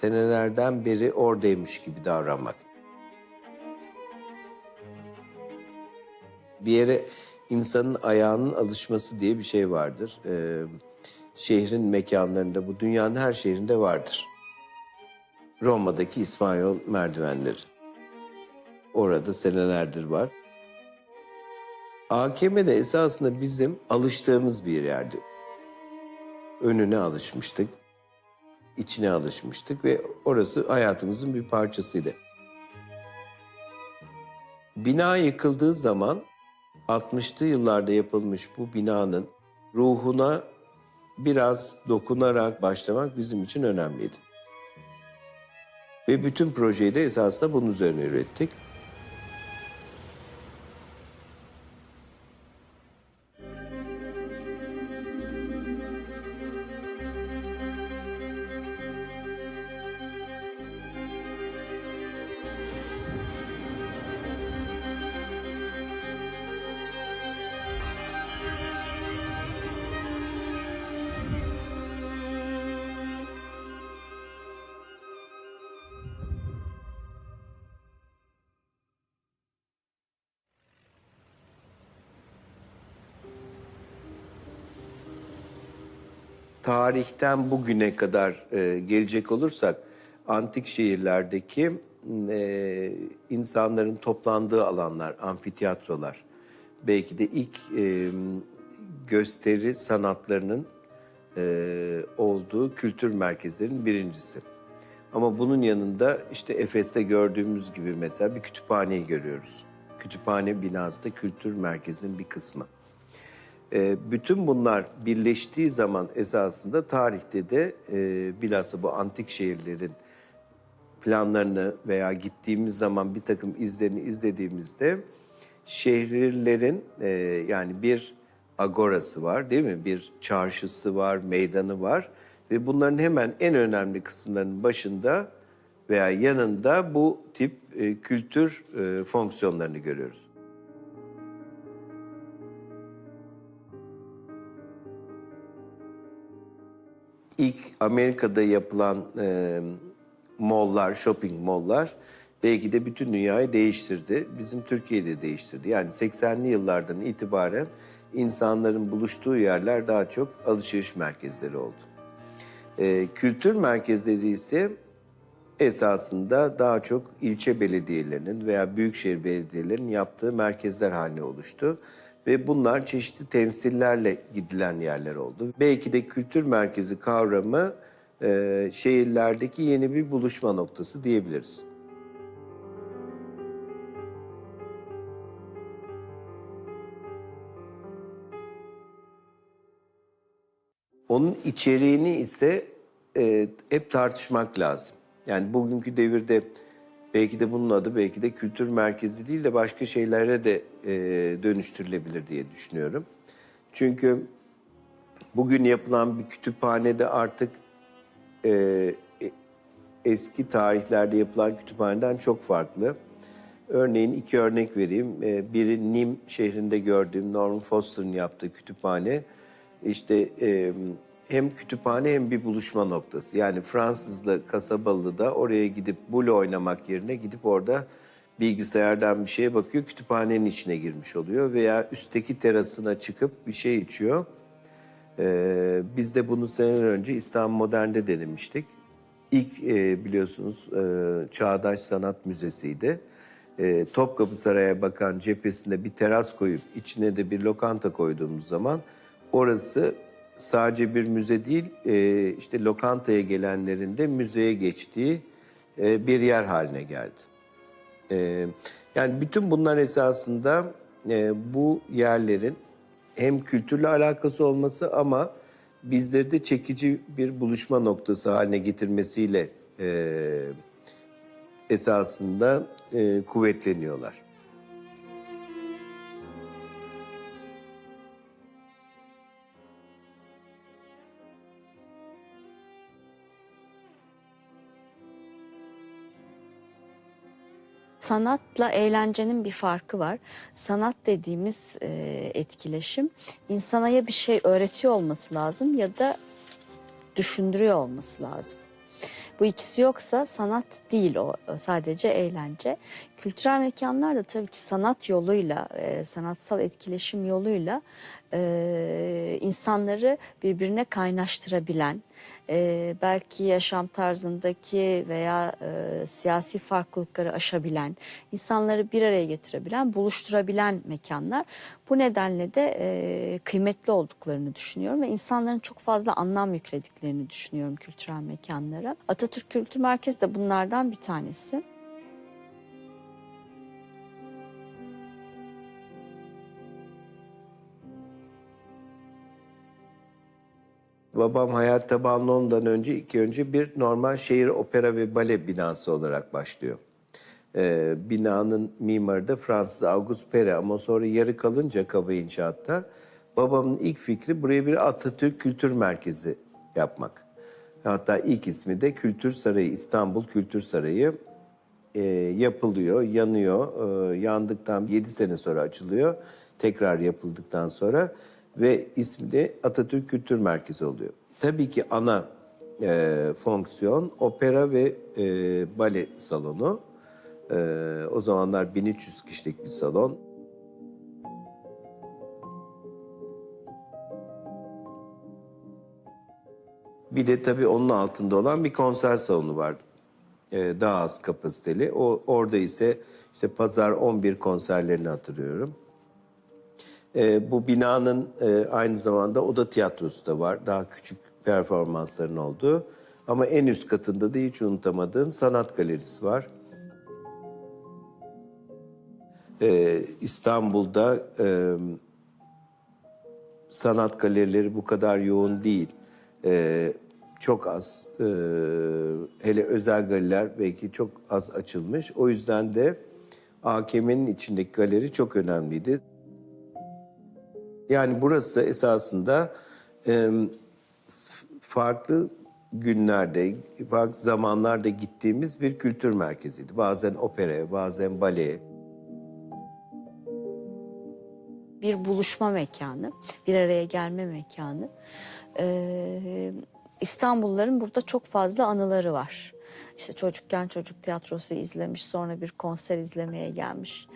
senelerden beri oradaymış gibi davranmak. Bir yere insanın ayağının alışması diye bir şey vardır. Ee, şehrin mekanlarında, bu dünyanın her şehrinde vardır. Roma'daki İspanyol merdivenleri. Orada senelerdir var. AKM de esasında bizim alıştığımız bir yerdi. Önüne alışmıştık, içine alışmıştık ve orası hayatımızın bir parçasıydı. Bina yıkıldığı zaman 60'lı yıllarda yapılmış bu binanın ruhuna biraz dokunarak başlamak bizim için önemliydi. Ve bütün projeyi de esasında bunun üzerine ürettik. Tarihten bugüne kadar e, gelecek olursak antik şehirlerdeki e, insanların toplandığı alanlar, amfiteyatrolar belki de ilk e, gösteri sanatlarının e, olduğu kültür merkezlerinin birincisi. Ama bunun yanında işte Efes'te gördüğümüz gibi mesela bir kütüphaneyi görüyoruz. Kütüphane binası da kültür merkezinin bir kısmı. E, bütün bunlar birleştiği zaman esasında tarihte de e, bilhassa bu antik şehirlerin planlarını veya gittiğimiz zaman bir takım izlerini izlediğimizde şehirlerin e, yani bir agorası var değil mi? Bir çarşısı var, meydanı var ve bunların hemen en önemli kısımlarının başında veya yanında bu tip e, kültür e, fonksiyonlarını görüyoruz. İlk Amerika'da yapılan e, malllar, shopping malllar belki de bütün dünyayı değiştirdi. Bizim Türkiye'de değiştirdi. Yani 80'li yıllardan itibaren insanların buluştuğu yerler daha çok alışveriş merkezleri oldu. E, kültür merkezleri ise esasında daha çok ilçe belediyelerinin veya büyükşehir belediyelerinin yaptığı merkezler haline oluştu. Ve bunlar çeşitli temsillerle gidilen yerler oldu. Belki de kültür merkezi kavramı e, şehirlerdeki yeni bir buluşma noktası diyebiliriz. Onun içeriğini ise e, hep tartışmak lazım. Yani bugünkü devirde belki de bunun adı belki de kültür merkezi değil de başka şeylere de e, dönüştürülebilir diye düşünüyorum. Çünkü bugün yapılan bir kütüphanede artık e, e, eski tarihlerde yapılan kütüphaneden çok farklı. Örneğin iki örnek vereyim. E, biri Nim şehrinde gördüğüm Norman Foster'ın yaptığı kütüphane. İşte e, hem kütüphane hem bir buluşma noktası. Yani Fransızla kasabalı da oraya gidip bule oynamak yerine gidip orada bilgisayardan bir şeye bakıyor, kütüphanenin içine girmiş oluyor veya üstteki terasına çıkıp bir şey içiyor. Ee, biz de bunu seneler önce İstanbul Modern'de denemiştik. İlk e, biliyorsunuz e, Çağdaş Sanat Müzesi'ydi. E, Topkapı Sarayı'na bakan cephesinde bir teras koyup içine de bir lokanta koyduğumuz zaman orası sadece bir müze değil, e, işte lokantaya gelenlerin de müzeye geçtiği e, bir yer haline geldi. E, yani bütün bunlar esasında e, bu yerlerin hem kültürle alakası olması ama bizleri de çekici bir buluşma noktası haline getirmesiyle e, esasında e, kuvvetleniyorlar. Sanatla eğlencenin bir farkı var. Sanat dediğimiz e, etkileşim insana ya bir şey öğretiyor olması lazım ya da düşündürüyor olması lazım. Bu ikisi yoksa sanat değil o sadece eğlence. Kültürel mekanlar da tabii ki sanat yoluyla, e, sanatsal etkileşim yoluyla e, insanları birbirine kaynaştırabilen, e, belki yaşam tarzındaki veya e, siyasi farklılıkları aşabilen, insanları bir araya getirebilen, buluşturabilen mekanlar. Bu nedenle de e, kıymetli olduklarını düşünüyorum ve insanların çok fazla anlam yüklediklerini düşünüyorum kültürel mekanlara. Atatürk Kültür Merkezi de bunlardan bir tanesi. Babam hayat tabanlı ondan önce ilk önce bir normal şehir opera ve bale binası olarak başlıyor. Ee, binanın mimarı da Fransız Auguste Perret ama sonra yarı kalınca kaba inşaatta babamın ilk fikri buraya bir Atatürk Kültür Merkezi yapmak. Hatta ilk ismi de Kültür Sarayı, İstanbul Kültür Sarayı e, yapılıyor, yanıyor. E, yandıktan 7 sene sonra açılıyor. Tekrar yapıldıktan sonra ve ismi de Atatürk Kültür Merkezi oluyor. Tabii ki ana e, fonksiyon opera ve e, bale salonu. E, o zamanlar 1300 kişilik bir salon. Bir de tabii onun altında olan bir konser salonu var. Ee, daha az kapasiteli. O orada ise işte pazar 11 konserlerini hatırlıyorum. Ee, bu binanın e, aynı zamanda oda tiyatrosu da var. Daha küçük performansların olduğu. Ama en üst katında da hiç unutamadığım sanat galerisi var. Ee, İstanbul'da e, sanat galerileri bu kadar yoğun değil. Ee, çok az. Ee, hele özel galeriler belki çok az açılmış. O yüzden de AKM'nin içindeki galeri çok önemliydi. Yani burası esasında e, farklı günlerde, farklı zamanlarda gittiğimiz bir kültür merkeziydi. Bazen operaya, bazen baleye. bir buluşma mekanı, bir araya gelme mekanı. Ee, İstanbulluların burada çok fazla anıları var. İşte çocukken çocuk tiyatrosu izlemiş, sonra bir konser izlemeye gelmiş.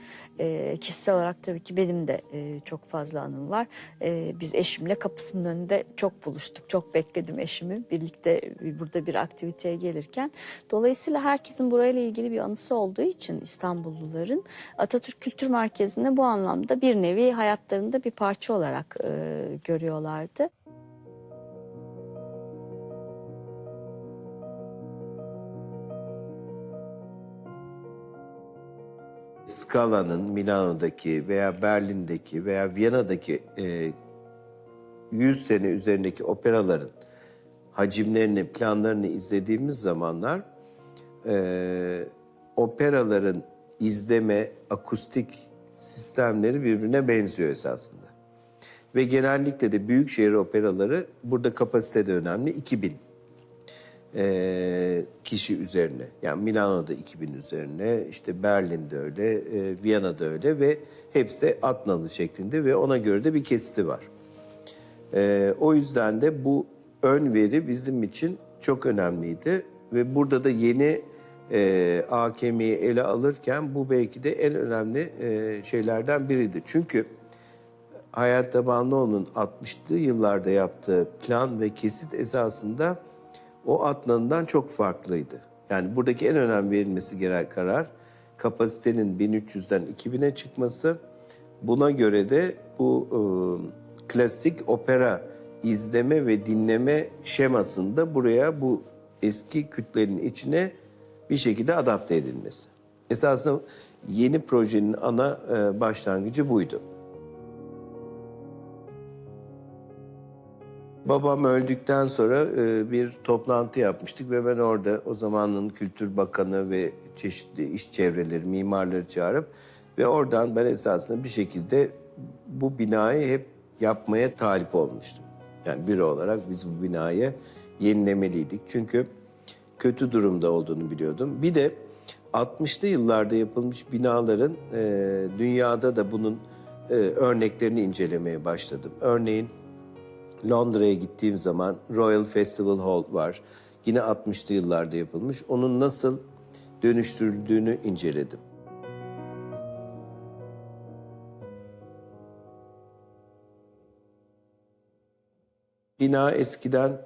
Ee, kişisel olarak tabii ki benim de e, çok fazla anım var. Ee, biz eşimle kapısının önünde çok buluştuk, çok bekledim eşimi birlikte burada bir aktiviteye gelirken. Dolayısıyla herkesin burayla ilgili bir anısı olduğu için İstanbulluların Atatürk Kültür Merkezi'ne bu anlamda bir nevi hayatlarında bir parça olarak e, görüyorlardı. Scala'nın Milano'daki veya Berlin'deki veya Viyana'daki e, 100 sene üzerindeki operaların hacimlerini, planlarını izlediğimiz zamanlar e, operaların izleme, akustik sistemleri birbirine benziyor esasında. Ve genellikle de büyük şehir operaları burada kapasite de önemli 2000 e, kişi üzerine. Yani Milano'da 2000 üzerine, işte Berlin'de öyle, e, Viyana'da öyle ve hepsi Atnalı şeklinde ve ona göre de bir kesiti var. E, o yüzden de bu ön veri bizim için çok önemliydi ve burada da yeni e, AKM'yi ele alırken bu belki de en önemli e, şeylerden biriydi. Çünkü Hayat Tabanlıoğlu'nun 60'lı yıllarda yaptığı plan ve kesit esasında o Adnan'dan çok farklıydı. Yani buradaki en önemli verilmesi gereken karar kapasitenin 1300'den 2000'e çıkması. Buna göre de bu e, klasik opera izleme ve dinleme şemasında buraya bu eski kütlenin içine bir şekilde adapte edilmesi. Esasında yeni projenin ana e, başlangıcı buydu. Babam öldükten sonra e, bir toplantı yapmıştık ve ben orada o zamanın Kültür Bakanı ve çeşitli iş çevreleri, mimarları çağırıp ve oradan ben esasında bir şekilde bu binayı hep yapmaya talip olmuştum. Yani biri olarak biz bu binayı yenilemeliydik. Çünkü kötü durumda olduğunu biliyordum. Bir de 60'lı yıllarda yapılmış binaların e, dünyada da bunun e, örneklerini incelemeye başladım. Örneğin Londra'ya gittiğim zaman Royal Festival Hall var. Yine 60'lı yıllarda yapılmış. Onun nasıl dönüştürüldüğünü inceledim. Bina eskiden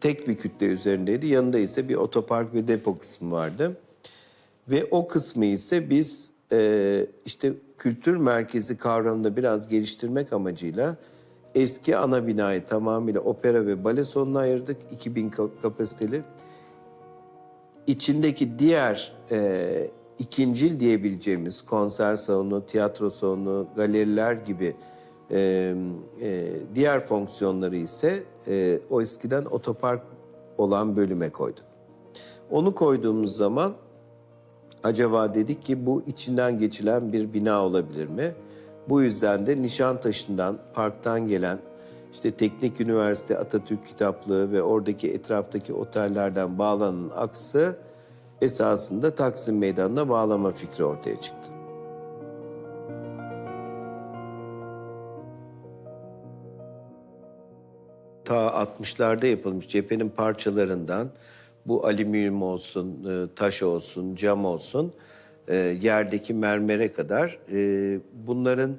tek bir kütle üzerindeydi. Yanında ise bir otopark ve depo kısmı vardı. Ve o kısmı ise biz e, işte kültür merkezi kavramını biraz geliştirmek amacıyla eski ana binayı tamamıyla opera ve bale salonuna ayırdık. 2000 ka- kapasiteli. İçindeki diğer e, ikincil diyebileceğimiz konser salonu, tiyatro salonu, galeriler gibi e, e, diğer fonksiyonları ise e, o eskiden otopark olan bölüme koyduk. Onu koyduğumuz zaman acaba dedik ki bu içinden geçilen bir bina olabilir mi? Bu yüzden de Nişantaşı'ndan, parktan gelen işte Teknik Üniversite Atatürk Kitaplığı ve oradaki etraftaki otellerden bağlanan aksı esasında Taksim Meydanı'na bağlama fikri ortaya çıktı. ta 60'larda yapılmış cephenin parçalarından bu alüminyum olsun, e, taş olsun, cam olsun, e, yerdeki mermere kadar e, bunların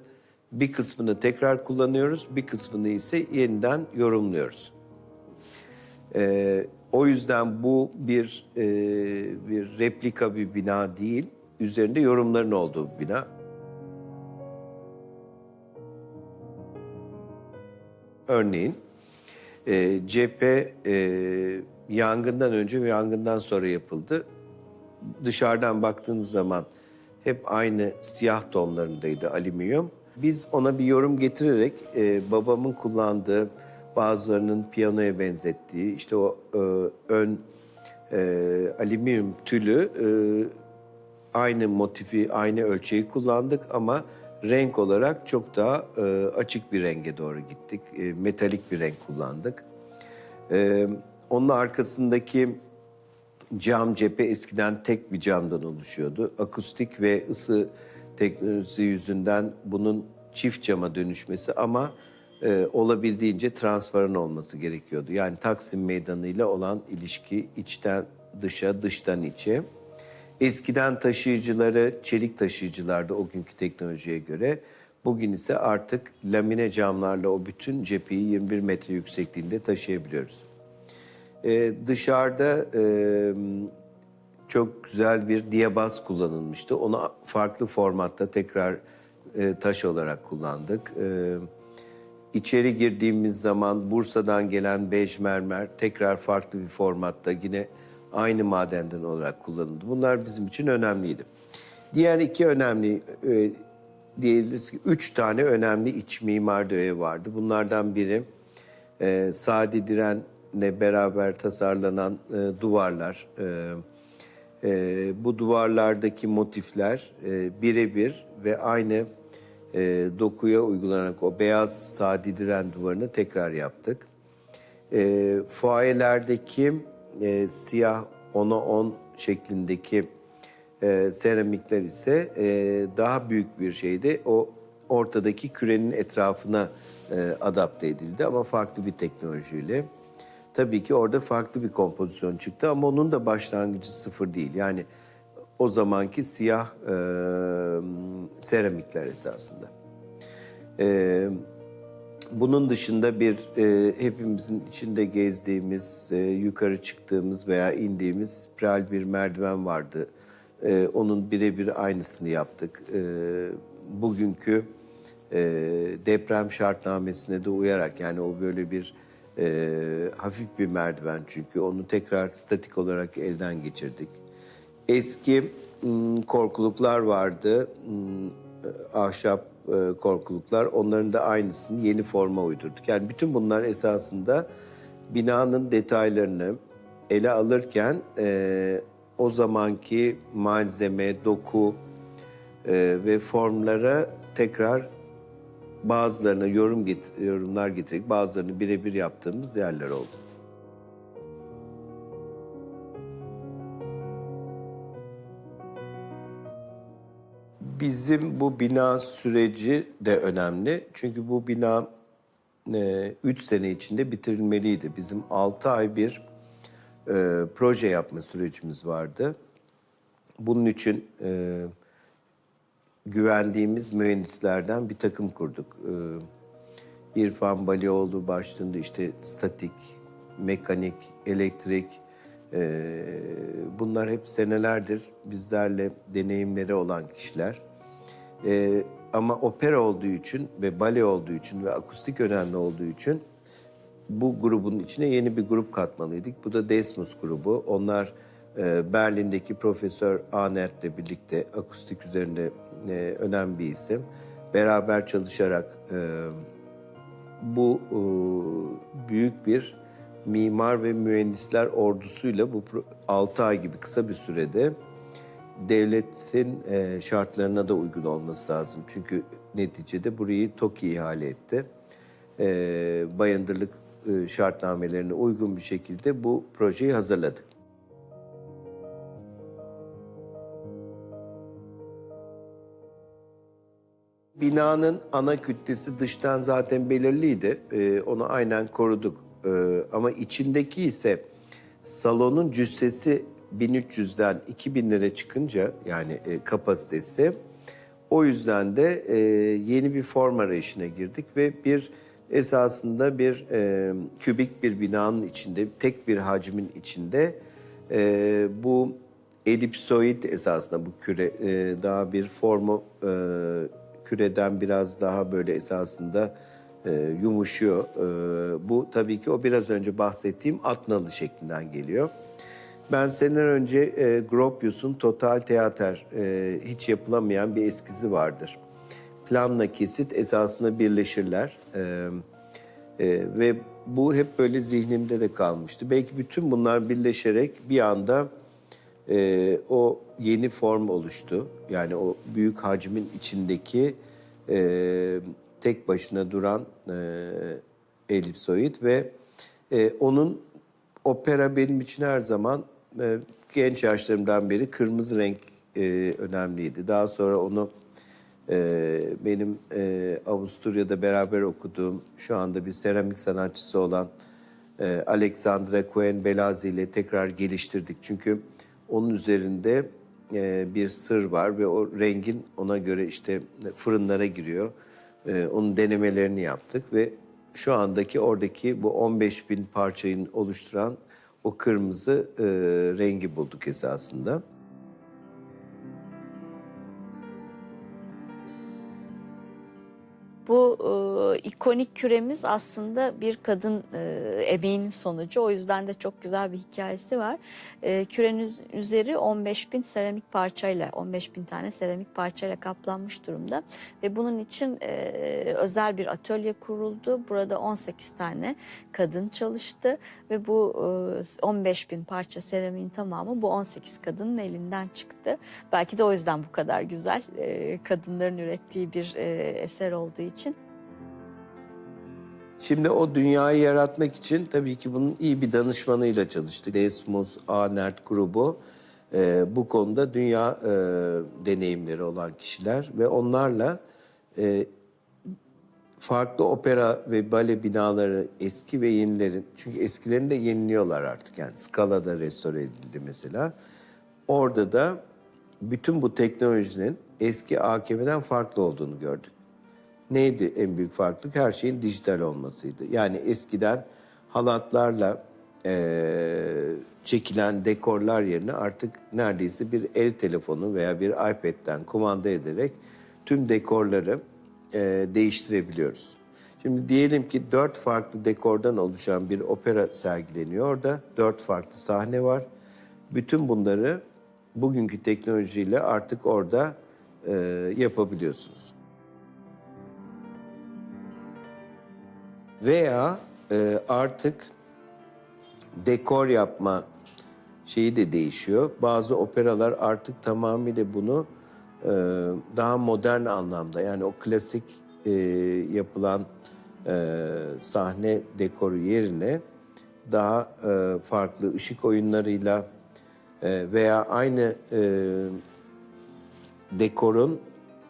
bir kısmını tekrar kullanıyoruz, bir kısmını ise yeniden yorumluyoruz. E, o yüzden bu bir e, bir replika bir bina değil, üzerinde yorumların olduğu bir bina. Örneğin e, cephe e, yangından önce ve yangından sonra yapıldı. Dışarıdan baktığınız zaman hep aynı siyah tonlarındaydı alüminyum. Biz ona bir yorum getirerek e, babamın kullandığı bazılarının piyanoya benzettiği işte o e, ön e, alüminyum tülü e, aynı motifi, aynı ölçeği kullandık ama renk olarak çok daha e, açık bir renge doğru gittik. E, metalik bir renk kullandık. E, onun arkasındaki cam cephe eskiden tek bir camdan oluşuyordu. Akustik ve ısı teknolojisi yüzünden bunun çift cama dönüşmesi ama e, olabildiğince transparan olması gerekiyordu. Yani Taksim Meydanı ile olan ilişki içten dışa, dıştan içe. Eskiden taşıyıcıları çelik taşıyıcılardı o günkü teknolojiye göre. Bugün ise artık lamine camlarla o bütün cepheyi 21 metre yüksekliğinde taşıyabiliyoruz. Ee, dışarıda e, çok güzel bir diyabaz kullanılmıştı. Onu farklı formatta tekrar e, taş olarak kullandık. Ee, içeri girdiğimiz zaman Bursa'dan gelen bej mermer tekrar farklı bir formatta yine aynı madenden olarak kullanıldı. Bunlar bizim için önemliydi. Diğer iki önemli, e, diyebiliriz ki üç tane önemli iç mimar öğe vardı. Bunlardan biri e, Sadi Diren'le beraber tasarlanan e, duvarlar. E, e, bu duvarlardaki motifler e, birebir ve aynı e, dokuya uygulanarak o beyaz Sadi Diren duvarını tekrar yaptık. E, fuayelerdeki e, siyah 10'a 10 şeklindeki e, seramikler ise e, daha büyük bir şeydi. O ortadaki kürenin etrafına e, adapte edildi ama farklı bir teknolojiyle. Tabii ki orada farklı bir kompozisyon çıktı ama onun da başlangıcı sıfır değil. Yani o zamanki siyah e, seramikler esasında. E, bunun dışında bir e, hepimizin içinde gezdiğimiz, e, yukarı çıktığımız veya indiğimiz spiral bir merdiven vardı. E, onun birebir aynısını yaptık. E, bugünkü e, deprem şartnamesine de uyarak yani o böyle bir e, hafif bir merdiven çünkü onu tekrar statik olarak elden geçirdik. Eski m, korkuluklar vardı, m, ahşap e, korkuluklar. Onların da aynısını yeni forma uydurduk. Yani bütün bunlar esasında binanın detaylarını ele alırken e, o zamanki malzeme, doku e, ve formlara tekrar bazılarına yorum get- yorumlar getirerek bazılarını birebir yaptığımız yerler oldu. Bizim bu bina süreci de önemli. Çünkü bu bina 3 sene içinde bitirilmeliydi. Bizim 6 ay bir e, proje yapma sürecimiz vardı. Bunun için e, güvendiğimiz mühendislerden bir takım kurduk. Ee, İrfan Balioğlu başlığında işte statik, mekanik, elektrik ee, bunlar hep senelerdir bizlerle deneyimleri olan kişiler. Ee, ama opera olduğu için ve bale olduğu için ve akustik önemli olduğu için bu grubun içine yeni bir grup katmalıydık. Bu da Desmos grubu. Onlar e, Berlin'deki Profesör Anert'le birlikte akustik üzerinde e, önemli bir isim. Beraber çalışarak e, bu e, büyük bir mimar ve mühendisler ordusuyla bu 6 ay gibi kısa bir sürede devletin e, şartlarına da uygun olması lazım. Çünkü neticede burayı TOKİ ihale etti. E, bayındırlık e, şartnamelerine uygun bir şekilde bu projeyi hazırladık. Binanın ana kütlesi dıştan zaten belirliydi. Ee, onu aynen koruduk. Ee, ama içindeki ise salonun cüssesi 1300'den 2000 lira çıkınca yani e, kapasitesi o yüzden de e, yeni bir form arayışına girdik ve bir esasında bir e, kübik bir binanın içinde tek bir hacmin içinde e, bu elipsoid esasında bu küre e, daha bir formu e, küreden biraz daha böyle esasında e, yumuşuyor. E, bu tabii ki o biraz önce bahsettiğim atnalı şeklinden geliyor. Ben seneler önce e, Gropius'un Total Teater e, hiç yapılamayan bir eskizi vardır. Planla kesit esasında birleşirler. E, e, ve bu hep böyle zihnimde de kalmıştı. Belki bütün bunlar birleşerek bir anda e, o yeni form oluştu. Yani o büyük hacmin içindeki e, tek başına duran e, elipsoid ve e, onun opera benim için her zaman e, genç yaşlarımdan beri kırmızı renk e, önemliydi. Daha sonra onu e, benim e, Avusturya'da beraber okuduğum şu anda bir seramik sanatçısı olan e, Alexandra Cohen Belazi ile tekrar geliştirdik. Çünkü onun üzerinde e, bir sır var ve o rengin ona göre işte fırınlara giriyor. E, onun denemelerini yaptık ve şu andaki oradaki bu 15 bin parçayı oluşturan o kırmızı e, rengi bulduk esasında. Bu e, ikonik küremiz aslında bir kadın e, emeğinin sonucu. O yüzden de çok güzel bir hikayesi var. E, kürenin üz- üzeri 15 bin seramik parçayla, 15 bin tane seramik parçayla kaplanmış durumda. Ve bunun için e, özel bir atölye kuruldu. Burada 18 tane kadın çalıştı ve bu e, 15 bin parça seramiğin tamamı bu 18 kadının elinden çıktı. Belki de o yüzden bu kadar güzel e, kadınların ürettiği bir e, eser olduğu için. Şimdi o dünyayı yaratmak için tabii ki bunun iyi bir danışmanıyla çalıştık. Desmos Anert grubu e, bu konuda dünya e, deneyimleri olan kişiler ve onlarla e, farklı opera ve bale binaları eski ve yenilerin çünkü eskilerini de yeniliyorlar artık yani Scala'da restore edildi mesela. Orada da bütün bu teknolojinin eski AKM'den farklı olduğunu gördük. Neydi en büyük farklılık? Her şeyin dijital olmasıydı. Yani eskiden halatlarla eee, çekilen dekorlar yerine artık neredeyse bir el telefonu veya bir iPad'den kumanda ederek tüm dekorları eee, değiştirebiliyoruz. Şimdi diyelim ki dört farklı dekordan oluşan bir opera sergileniyor orada. Dört farklı sahne var. Bütün bunları bugünkü teknolojiyle artık orada eee, yapabiliyorsunuz. Veya e, artık dekor yapma şeyi de değişiyor. Bazı operalar artık tamamıyla bunu e, daha modern anlamda yani o klasik e, yapılan e, sahne dekoru yerine daha e, farklı ışık oyunlarıyla e, veya aynı e, dekorun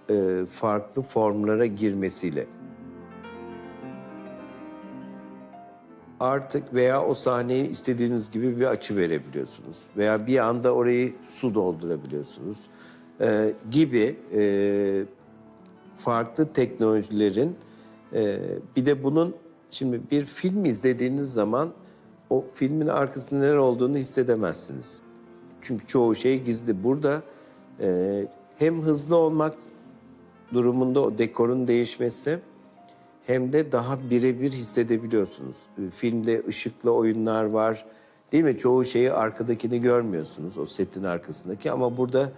e, farklı formlara girmesiyle artık veya o sahneyi istediğiniz gibi bir açı verebiliyorsunuz. Veya bir anda orayı su doldurabiliyorsunuz. Ee, gibi e, farklı teknolojilerin e, bir de bunun şimdi bir film izlediğiniz zaman o filmin arkasında neler olduğunu hissedemezsiniz. Çünkü çoğu şey gizli. Burada e, hem hızlı olmak durumunda o dekorun değişmesi hem de daha birebir hissedebiliyorsunuz. E, Filmde ışıklı oyunlar var. Değil mi? Çoğu şeyi arkadakini görmüyorsunuz o setin arkasındaki ama burada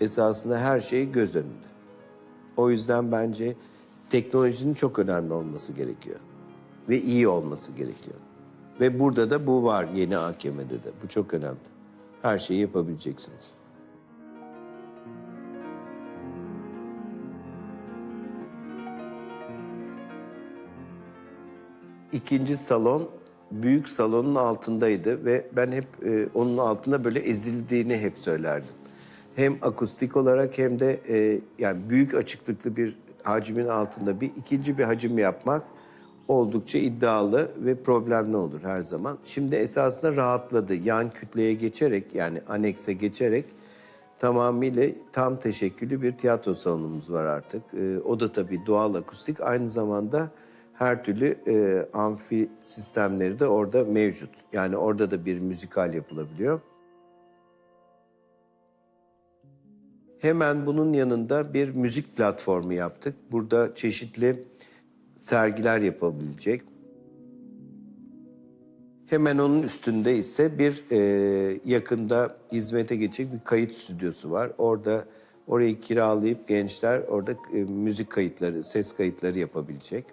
esasında her şey göz önünde. O yüzden bence teknolojinin çok önemli olması gerekiyor. Ve iyi olması gerekiyor. Ve burada da bu var yeni AKM'de de. Bu çok önemli. Her şeyi yapabileceksiniz. İkinci salon büyük salonun altındaydı ve ben hep e, onun altında böyle ezildiğini hep söylerdim. Hem akustik olarak hem de e, yani büyük açıklıklı bir hacmin altında bir ikinci bir hacim yapmak oldukça iddialı ve problemli olur her zaman. Şimdi esasında rahatladı. Yan kütleye geçerek yani anekse geçerek tamamıyla tam teşekküllü bir tiyatro salonumuz var artık. Ee, o da tabii doğal akustik. Aynı zamanda her türlü e, amfi sistemleri de orada mevcut. Yani orada da bir müzikal yapılabiliyor. Hemen bunun yanında bir müzik platformu yaptık. Burada çeşitli sergiler yapabilecek. Hemen onun üstünde ise bir e, yakında hizmete geçecek bir kayıt stüdyosu var. Orada orayı kiralayıp gençler orada e, müzik kayıtları, ses kayıtları yapabilecek.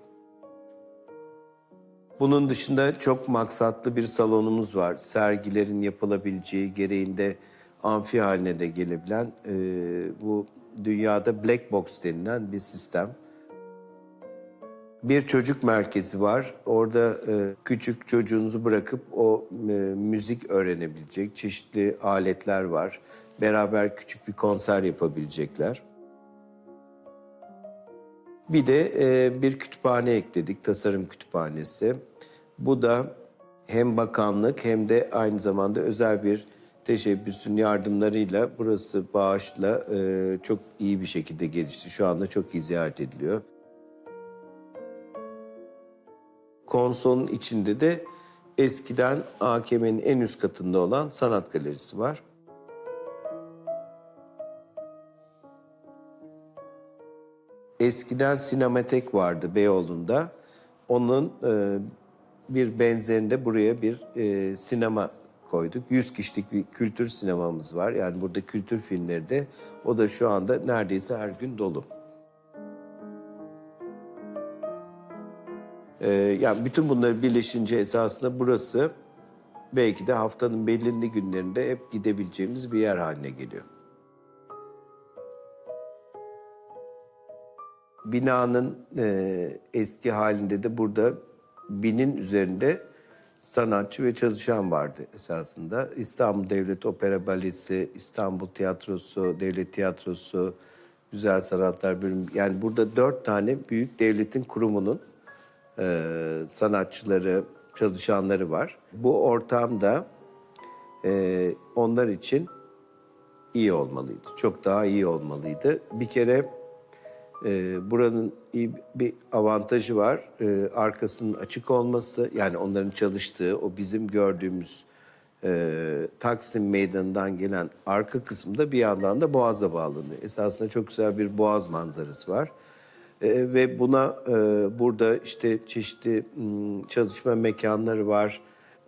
Bunun dışında çok maksatlı bir salonumuz var. Sergilerin yapılabileceği, gereğinde amfi haline de gelebilen e, bu dünyada black box denilen bir sistem. Bir çocuk merkezi var. Orada e, küçük çocuğunuzu bırakıp o e, müzik öğrenebilecek çeşitli aletler var. Beraber küçük bir konser yapabilecekler. Bir de e, bir kütüphane ekledik, tasarım kütüphanesi. Bu da hem bakanlık hem de aynı zamanda özel bir teşebbüsün yardımlarıyla burası bağışla e, çok iyi bir şekilde gelişti. Şu anda çok iyi ziyaret ediliyor. Konsolun içinde de eskiden AKM'nin en üst katında olan sanat galerisi var. Eskiden sinematek vardı Beyoğlu'nda. Onun e, bir benzerinde buraya bir e, sinema koyduk. 100 kişilik bir kültür sinemamız var. Yani burada kültür filmleri de o da şu anda neredeyse her gün dolu. Ee, yani bütün bunları birleşince esasında burası belki de haftanın belirli günlerinde hep gidebileceğimiz bir yer haline geliyor. Binanın e, eski halinde de burada binin üzerinde sanatçı ve çalışan vardı esasında. İstanbul Devlet Opera Balesi, İstanbul Tiyatrosu, Devlet Tiyatrosu, Güzel Sanatlar Bölümü. Yani burada dört tane büyük devletin kurumunun e, sanatçıları, çalışanları var. Bu ortamda e, onlar için iyi olmalıydı. Çok daha iyi olmalıydı. Bir kere e, buranın iyi bir avantajı var. E, arkasının açık olması, yani onların çalıştığı, o bizim gördüğümüz e, Taksim Meydanı'ndan gelen arka kısımda bir yandan da Boğaz'a bağlanıyor. Esasında çok güzel bir Boğaz manzarası var. E, ve buna e, burada işte çeşitli m, çalışma mekanları var.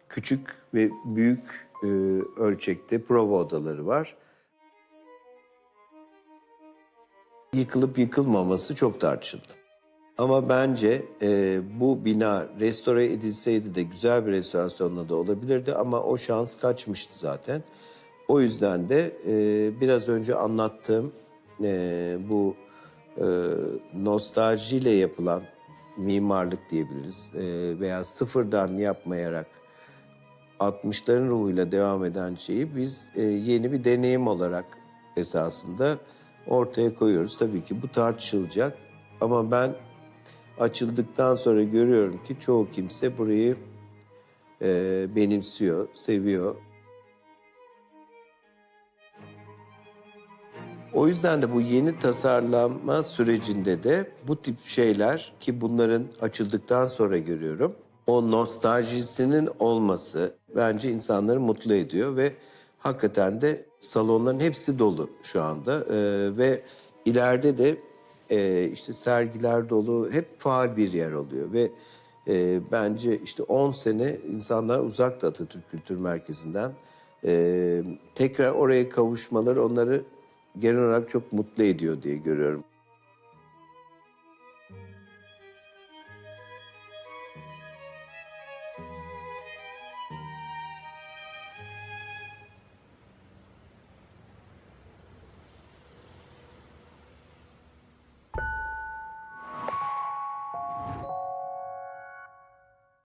Küçük ve büyük e, ölçekte prova odaları var. Yıkılıp yıkılmaması çok tartışıldı. Ama bence e, bu bina restore edilseydi de güzel bir restorasyonla da olabilirdi ama o şans kaçmıştı zaten. O yüzden de e, biraz önce anlattığım e, bu e, nostaljiyle yapılan mimarlık diyebiliriz e, veya sıfırdan yapmayarak 60'ların ruhuyla devam eden şeyi biz e, yeni bir deneyim olarak esasında ortaya koyuyoruz. Tabii ki bu tartışılacak ama ben açıldıktan sonra görüyorum ki çoğu kimse burayı e, benimsiyor, seviyor. O yüzden de bu yeni tasarlanma sürecinde de bu tip şeyler ki bunların açıldıktan sonra görüyorum. O nostaljisinin olması bence insanları mutlu ediyor ve hakikaten de salonların hepsi dolu şu anda. Ee, ve ileride de e, işte sergiler dolu hep faal bir yer oluyor. Ve e, bence işte 10 sene insanlar uzakta Atatürk Kültür Merkezi'nden. Ee, tekrar oraya kavuşmaları onları genel olarak çok mutlu ediyor diye görüyorum.